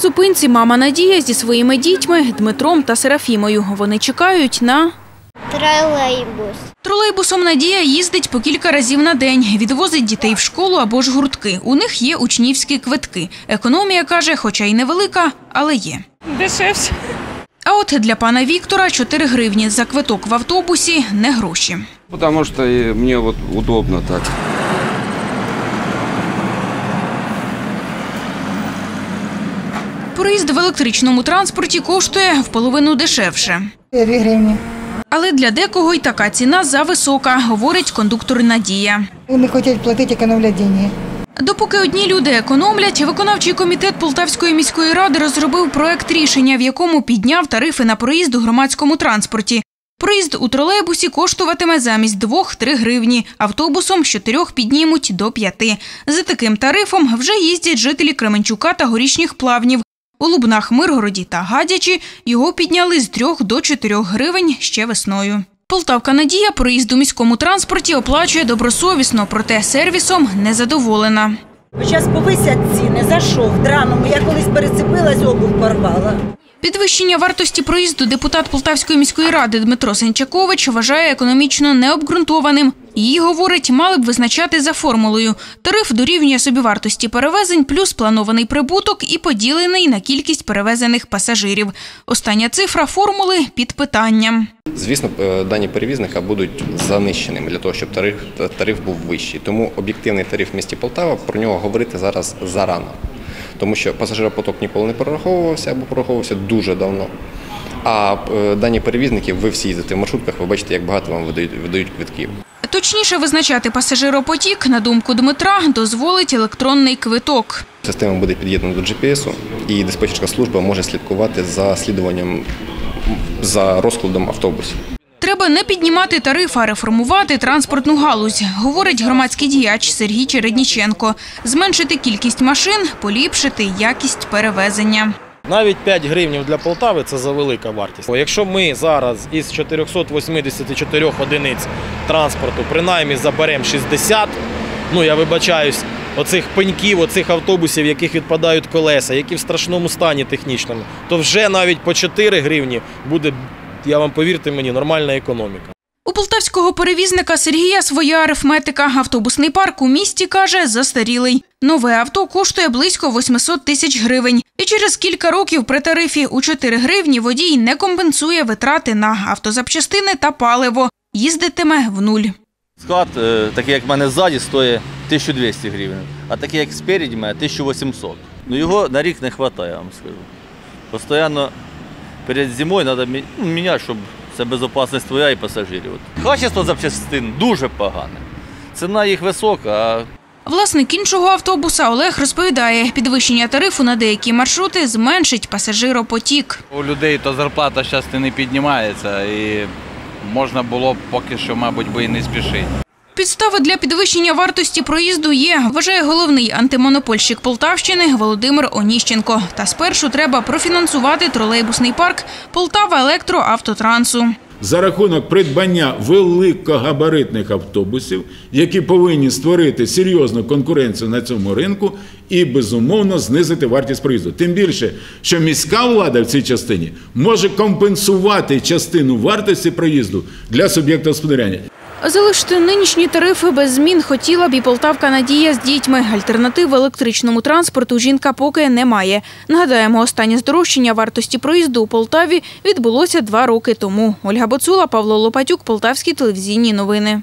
зупинці мама Надія зі своїми дітьми Дмитром та Серафімою. Вони чекають на Тролейбус. тролейбусом. Надія їздить по кілька разів на день, відвозить дітей в школу або ж гуртки. У них є учнівські квитки. Економія каже, хоча й невелика, але є. Дешевше. А от для пана Віктора 4 гривні за квиток в автобусі не гроші. Что э, мне удобно так. Проїзд в електричному транспорті коштує в половину дешевше. 2 гривні. Але для декого й така ціна зависока, говорить кондуктор Надія. Не хочуть платити, економлять гроші. Допоки одні люди економлять, виконавчий комітет Полтавської міської ради розробив проект рішення, в якому підняв тарифи на проїзд у громадському транспорті. Проїзд у тролейбусі коштуватиме замість 2-3 гривні, автобусом з 4 піднімуть до 5. За таким тарифом вже їздять жителі Кременчука та горішніх плавнів. У Лубнах, Миргороді та Гадячі його підняли з 3 до 4 гривень ще весною. Полтавка Надія проїзд у міському транспорті оплачує добросовісно, проте сервісом незадоволена. Зараз повисять ціни. За що? В драному. Я колись перецепилась, обув порвала. Підвищення вартості проїзду депутат Полтавської міської ради Дмитро Сенчакович вважає економічно необґрунтованим. Її, говорить, мали б визначати за формулою. Тариф дорівнює собівартості перевезень плюс планований прибуток і поділений на кількість перевезених пасажирів. Остання цифра формули під питанням. Звісно, е, дані перевізника будуть занищеними для того, щоб тариф, тариф був вищий. Тому об'єктивний тариф в місті Полтава про нього говорити зараз зарано. Тому що пасажиропоток ніколи не прораховувався або прораховувався дуже давно. А е, дані перевізники, ви всі їздите в маршрутках, ви бачите, як багато вам видають, видають квитків. Точніше визначати пасажиропотік, на думку Дмитра, дозволить електронний квиток. Система буде під'єднана до GPS, і диспетчерська служба може слідкувати за слідуванням за розкладом автобусів. Не піднімати тариф, а реформувати транспортну галузь, говорить громадський діяч Сергій Чередніченко. Зменшити кількість машин, поліпшити якість перевезення. Навіть 5 гривнів для Полтави це завелика вартість. Якщо ми зараз із 484 одиниць транспорту принаймні заберемо 60, ну я вибачаюсь, оцих пеньків, оцих автобусів, яких відпадають колеса, які в страшному стані технічному, то вже навіть по 4 гривні буде, я вам повірте мені, нормальна економіка. У полтавського перевізника Сергія своя арифметика. Автобусний парк у місті, каже, застарілий. Нове авто коштує близько 800 тисяч гривень. І через кілька років при тарифі у 4 гривні водій не компенсує витрати на автозапчастини та паливо. Їздитиме в нуль. Склад, е, такий як в мене ззаді, стоїть 1200 гривень, а такий як спереді мене 1800. Ну його на рік не вистачає, я вам скажу. Постоянно перед зимою треба міняти, щоб це безпечність твоя і пасажирів. Качество запчастин дуже погане. Ціна їх висока, а Власник іншого автобуса Олег розповідає, підвищення тарифу на деякі маршрути зменшить пасажиропотік. У людей то зарплата зараз не піднімається і можна було б поки що, мабуть, би і не спішити. Підстави для підвищення вартості проїзду є, вважає головний антимонопольщик Полтавщини Володимир Оніщенко. Та спершу треба профінансувати тролейбусний парк Полтава Електроавтотрансу. за рахунок придбання великогабаритних автобусів, які повинні створити серйозну конкуренцію на цьому ринку і безумовно знизити вартість проїзду. Тим більше, що міська влада в цій частині може компенсувати частину вартості проїзду для суб'єкта господарювання. Залишити нинішні тарифи без змін хотіла б і Полтавка Надія з дітьми. Альтернатив електричному транспорту жінка поки не має. Нагадаємо, останнє здорожчання вартості проїзду у Полтаві відбулося два роки тому. Ольга Боцула, Павло Лопатюк, Полтавські телевізійні новини.